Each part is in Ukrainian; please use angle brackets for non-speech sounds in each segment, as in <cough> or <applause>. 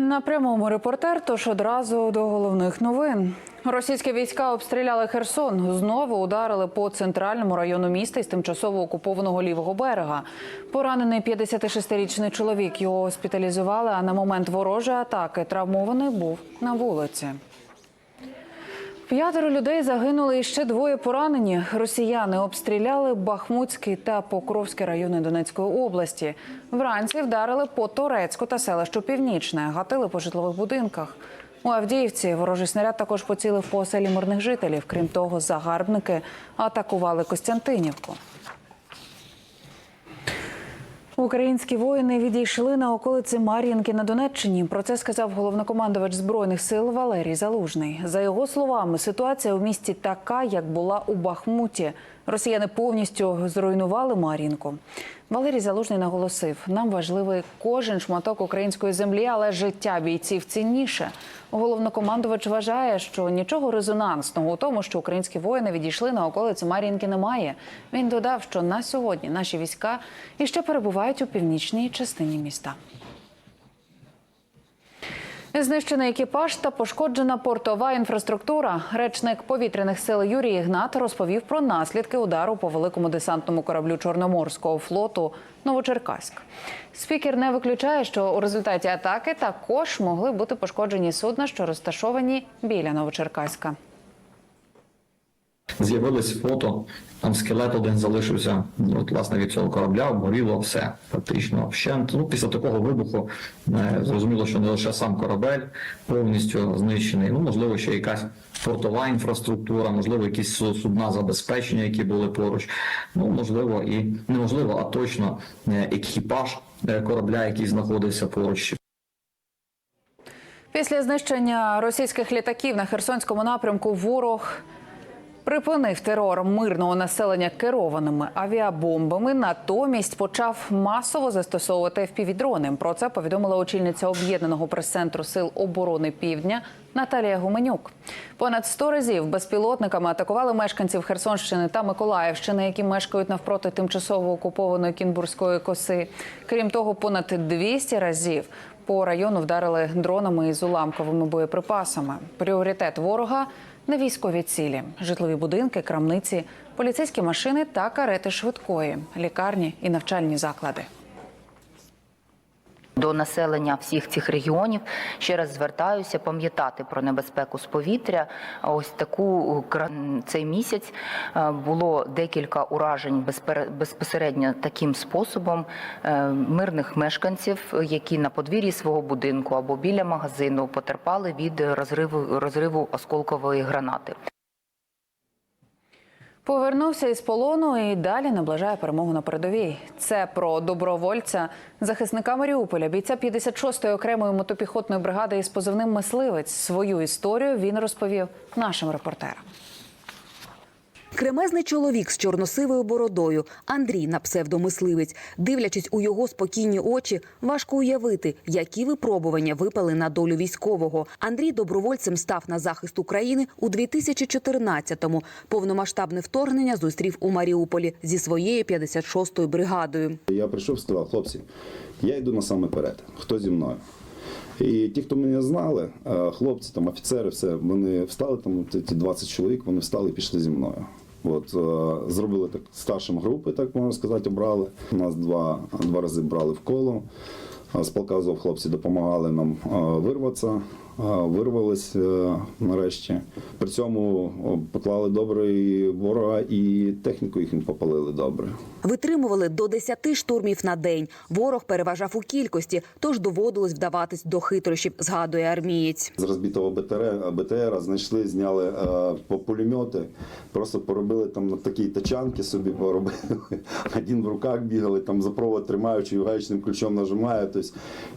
На прямому репортер, тож одразу до головних новин. Російські війська обстріляли Херсон. Знову ударили по центральному району міста із тимчасово окупованого лівого берега. Поранений 56-річний чоловік його госпіталізували. А на момент ворожої атаки травмований був на вулиці. П'ятеро людей загинули і ще двоє поранені. Росіяни обстріляли Бахмутський та Покровський райони Донецької області. Вранці вдарили по Торецьку та селищу Північне, гатили по житлових будинках. У Авдіївці ворожий снаряд також поцілив по оселі мирних жителів. Крім того, загарбники атакували Костянтинівку. Українські воїни відійшли на околиці Мар'їнки на Донеччині. Про це сказав головнокомандувач збройних сил Валерій Залужний. За його словами, ситуація у місті така, як була у Бахмуті. Росіяни повністю зруйнували Мар'їнку. Валерій Залужний наголосив: нам важливий кожен шматок української землі, але життя бійців цінніше. Головнокомандувач вважає, що нічого резонансного у тому, що українські воїни відійшли на околиці Мар'їнки, немає. Він додав, що на сьогодні наші війська іще перебувають у північній частині міста. Знищений екіпаж та пошкоджена портова інфраструктура. Речник повітряних сил Юрій Ігнат розповів про наслідки удару по великому десантному кораблю Чорноморського флоту Новочеркаськ. Спікер не виключає, що у результаті атаки також могли бути пошкоджені судна, що розташовані біля Новочеркаська. З'явились фото, там скелет один залишився. От, власне, від цього корабля обгоріло все, фактично вщент. Ну, після такого вибуху е, зрозуміло, що не лише сам корабель повністю знищений. Ну, можливо, ще якась портова інфраструктура, можливо, якісь судна забезпечення, які були поруч. Ну, можливо, і неможливо, а точно е, екіпаж е, корабля, який знаходився поруч. Після знищення російських літаків на Херсонському напрямку ворог припинив терор мирного населення керованими авіабомбами. Натомість почав масово застосовувати FPV-дрони. Про це повідомила очільниця об'єднаного прес-центру сил оборони Півдня Наталія Гуменюк. Понад 100 разів безпілотниками атакували мешканців Херсонщини та Миколаївщини, які мешкають навпроти тимчасово окупованої Кінбурзької коси. Крім того, понад 200 разів по району вдарили дронами із уламковими боєприпасами. Пріоритет ворога на військові цілі: житлові будинки, крамниці, поліцейські машини та карети швидкої, лікарні і навчальні заклади. До населення всіх цих регіонів ще раз звертаюся пам'ятати про небезпеку з повітря. Ось таку кра- цей місяць е, було декілька уражень безпосередньо таким способом е, мирних мешканців, які на подвір'ї свого будинку або біля магазину потерпали від розриву розриву осколкової гранати. Повернувся із полону і далі наближає перемогу на передовій. Це про добровольця, захисника Маріуполя, бійця 56-ї окремої мотопіхотної бригади із позивним мисливець. Свою історію він розповів нашим репортерам. Кремезний чоловік з чорносивою бородою Андрій на псевдомисливець. Дивлячись у його спокійні очі, важко уявити, які випробування випали на долю військового. Андрій добровольцем став на захист України у 2014-му. Повномасштабне вторгнення зустрів у Маріуполі зі своєю 56-ю бригадою. Я прийшов, сказав, хлопці, я йду на саме перед. Хто зі мною? І ті, хто мене знали, е, хлопці, там, офіцери, все, вони встали, там, ці ці 20 чоловік, вони встали і пішли зі мною. От, е, зробили так старшим групи, так можна сказати, обрали. Нас два, два рази брали в коло. З полка хлопці допомагали нам е, вирватися, е, вирвались е, нарешті. При цьому поклали добре і ворога, і техніку їхню попалили добре. Витримували до 10 штурмів на день. Ворог переважав у кількості, тож доводилось вдаватись до хитрощів, згадує армієць. З розбитого БТР, БТР знайшли, зняли е, по пулемети, просто поробили там на такі тачанки собі поробили. <laughs> Один в руках бігали, там за провод тримаючи, гаечним ключом нажимає. Тобто,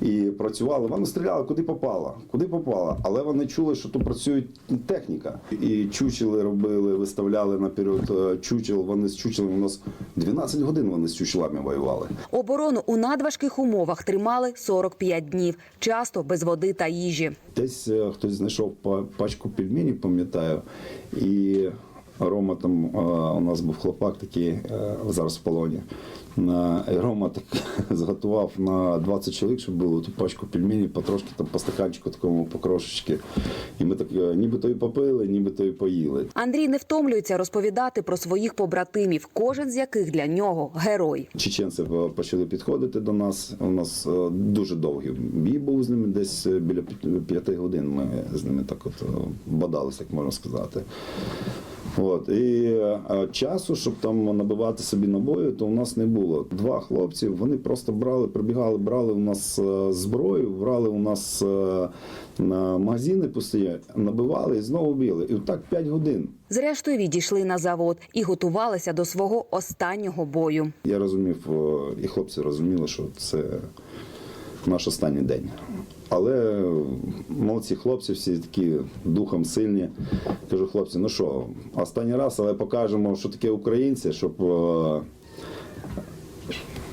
і працювали. Вони стріляли куди попало, куди попало. Але вони чули, що тут працює техніка. І чучели робили, виставляли наперед е, чучел. Вони з чучелами у нас 12 годин вони з чучелами воювали. Оборону у надважких умовах тримали 45 днів, часто без води та їжі. Десь е, хтось знайшов пачку пельменів, пам'ятаю, і Рома там е, у нас був хлопак такий е, зараз в полоні. І Рома так <laughs> зготував на 20 чоловік, щоб було ту пачку пельменів, потрошки там по стаканчику такому по крошечки. І ми так е, нібито і попили, нібито і поїли. Андрій не втомлюється розповідати про своїх побратимів, кожен з яких для нього герой. Чеченці е, почали підходити до нас. У нас е, дуже довгий бій був з ними, десь е, біля п'яти- годин. Ми з ними так от е, бодались, так можна сказати. От і е, часу, щоб там набивати собі набої, то у нас не було. Два хлопці, вони просто брали, прибігали, брали у нас е, зброю, брали у нас е, на магазини пусті, набивали і знову бігли. І так 5 годин. Зрештою відійшли на завод і готувалися до свого останнього бою. Я розумів, і хлопці розуміли, що це наш останній день. Але молодці хлопці, всі такі духом сильні. Кажу, хлопці, ну що, останній раз, але покажемо, що таке українці, щоб, е,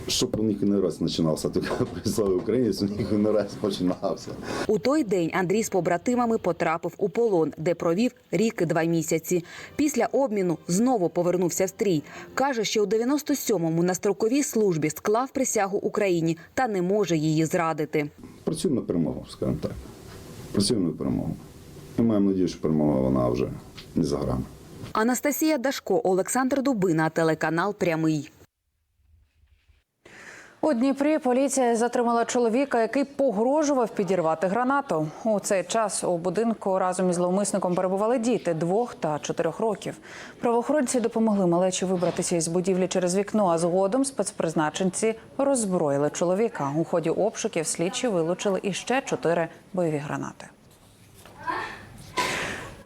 щоб у них не раз починався таке слово українець, у них не раз починався. У той день Андрій з побратимами потрапив у полон, де провів рік і два місяці. Після обміну знову повернувся в стрій. Каже, що у 97-му на строковій службі склав присягу Україні та не може її зрадити. Працюємо на перемогу, скажімо так. Працюємо на перемогу. І маємо надію, що перемога вона вже не за грами. Анастасія Дашко, Олександр Дубина, телеканал Прямий. У Дніпрі поліція затримала чоловіка, який погрожував підірвати гранату. У цей час у будинку разом із зловмисником перебували діти двох та чотирьох років. Правоохоронці допомогли малечі вибратися із будівлі через вікно, а згодом спецпризначенці роззброїли чоловіка. У ході обшуків слідчі вилучили іще чотири бойові гранати.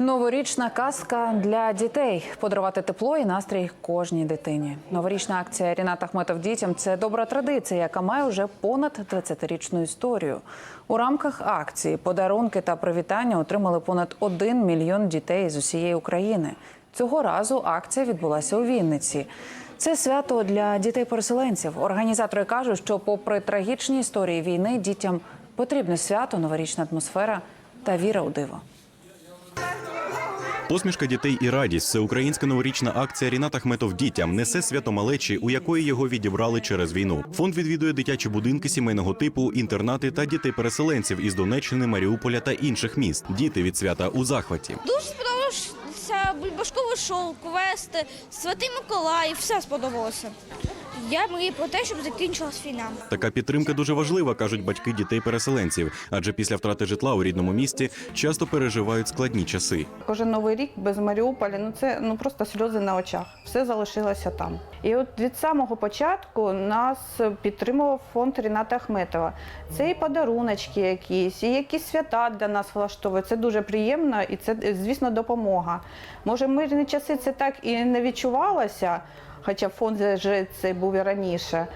Новорічна казка для дітей подарувати тепло і настрій кожній дитині. Новорічна акція Ріната Ахметов дітям це добра традиція, яка має вже понад 20-річну історію. У рамках акції подарунки та привітання отримали понад 1 мільйон дітей з усієї України. Цього разу акція відбулася у Вінниці. Це свято для дітей-переселенців. Організатори кажуть, що, попри трагічні історії війни, дітям потрібне свято, новорічна атмосфера та віра у диво. Посмішка дітей і радість всеукраїнська новорічна акція Рінат Ахметов дітям несе свято малечі, у якої його відібрали через війну. Фонд відвідує дитячі будинки сімейного типу, інтернати та дітей-переселенців із Донеччини, Маріуполя та інших міст. Діти від свята у захваті. Дуже сподобалося бульбашкове шоу, квести, Святий Миколай, все сподобалося. Я мрію про те, щоб закінчилась війна. Така підтримка дуже важлива, кажуть батьки дітей-переселенців, адже після втрати житла у рідному місті часто переживають складні часи. Кожен новий рік без Маріуполя ну це ну просто сльози на очах. Все залишилося там. І от від самого початку нас підтримував фонд Ріната Ахметова. Це і подаруночки якісь, і якісь свята для нас влаштовують. Це дуже приємно і це, звісно, допомога. Може, мирні часи це так і не відчувалося, хоча фонд це був і раніше.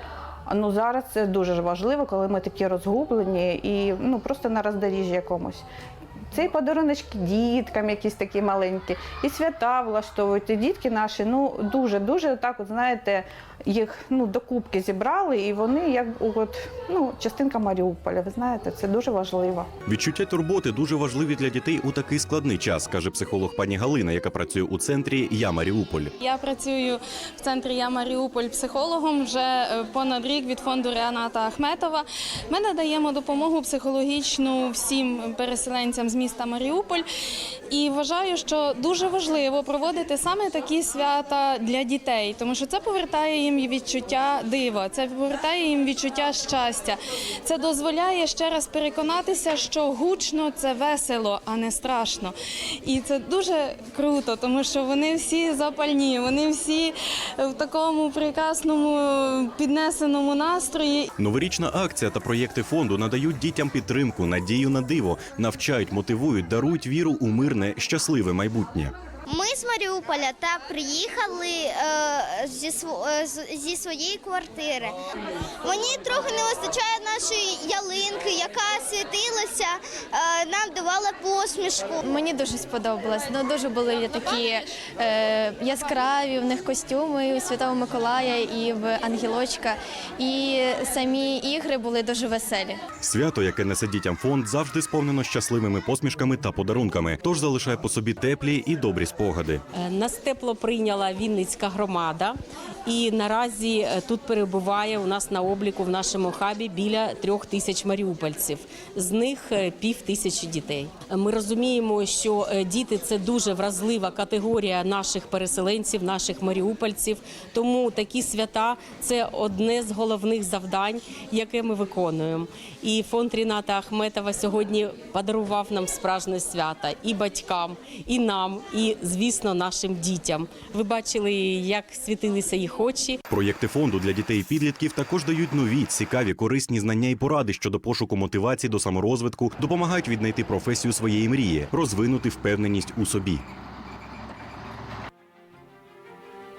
Ну зараз це дуже важливо, коли ми такі розгублені і ну просто на роздоріжжі якомусь. Це і подаруночки діткам, якісь такі маленькі, і свята влаштовують. І дітки наші ну дуже дуже так, от знаєте, їх ну докупки зібрали, і вони як от ну частинка Маріуполя. Ви знаєте, це дуже важливо. Відчуття турботи дуже важливі для дітей у такий складний час, каже психолог пані Галина, яка працює у центрі Я Маріуполь. Я працюю в центрі Я Маріуполь психологом вже е, понад рік від фонду Реаната Ахметова. Ми надаємо допомогу психологічну всім переселенцям з міста Маріуполь. І вважаю, що дуже важливо проводити саме такі свята для дітей, тому що це повертає їм відчуття дива, це повертає їм відчуття щастя. Це дозволяє ще раз переконатися, що гучно це весело, а не страшно. І це дуже круто, тому що вони всі запальні, вони всі в такому прекрасному піднесеному настрої. Новорічна акція та проєкти фонду надають дітям підтримку, надію на диво, навчають, мотивують, дарують віру у мирне, щасливе майбутнє. Ми з Маріуполя та приїхали е, зі, е, зі своєї квартири. Мені трохи не вистачає нашої ялинки, яка світилася, е, давала посмішку. Мені дуже сподобалось. Ну дуже були такі е, яскраві в них костюми у Святого Миколая і в Ангелочка. І самі ігри були дуже веселі. Свято, яке несе дітям фонд, завжди сповнено щасливими посмішками та подарунками. Тож залишає по собі теплі і добрі спогади. Е, Нас тепло прийняла Вінницька громада, і наразі е, тут перебуває у нас на обліку в нашому хабі біля трьох тисяч маріупольців. З них е, пів тисячі дітей. Ми розуміємо, що е, діти це дуже вразлива категорія наших переселенців, наших маріупольців. Тому такі свята це одне з головних завдань, яке ми виконуємо. І фонд Ріната Ахметова сьогодні подарував нам справжнє свято і батькам, і нам, і звісно, нашим дітям. Ви бачили, як світилися їх очі. Проєкти фонду для дітей і підлітків також дають нові, цікаві, корисні знання і поради щодо пошуку мотивації до саморозвитку, допомагають віднайти професію своєї мрії, розвинути впевненість у собі.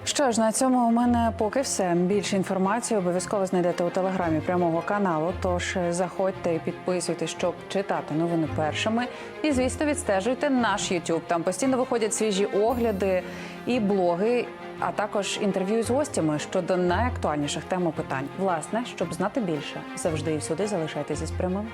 Що ж, на цьому у мене поки все. Більше інформації обов'язково знайдете у телеграмі прямого каналу. Тож заходьте і підписуйтесь, щоб читати новини першими. І звісно, відстежуйте наш YouTube. Там постійно виходять свіжі огляди і блоги, а також інтерв'ю з гостями щодо найактуальніших тем і питань. Власне, щоб знати більше, завжди і всюди залишайтеся з прямим.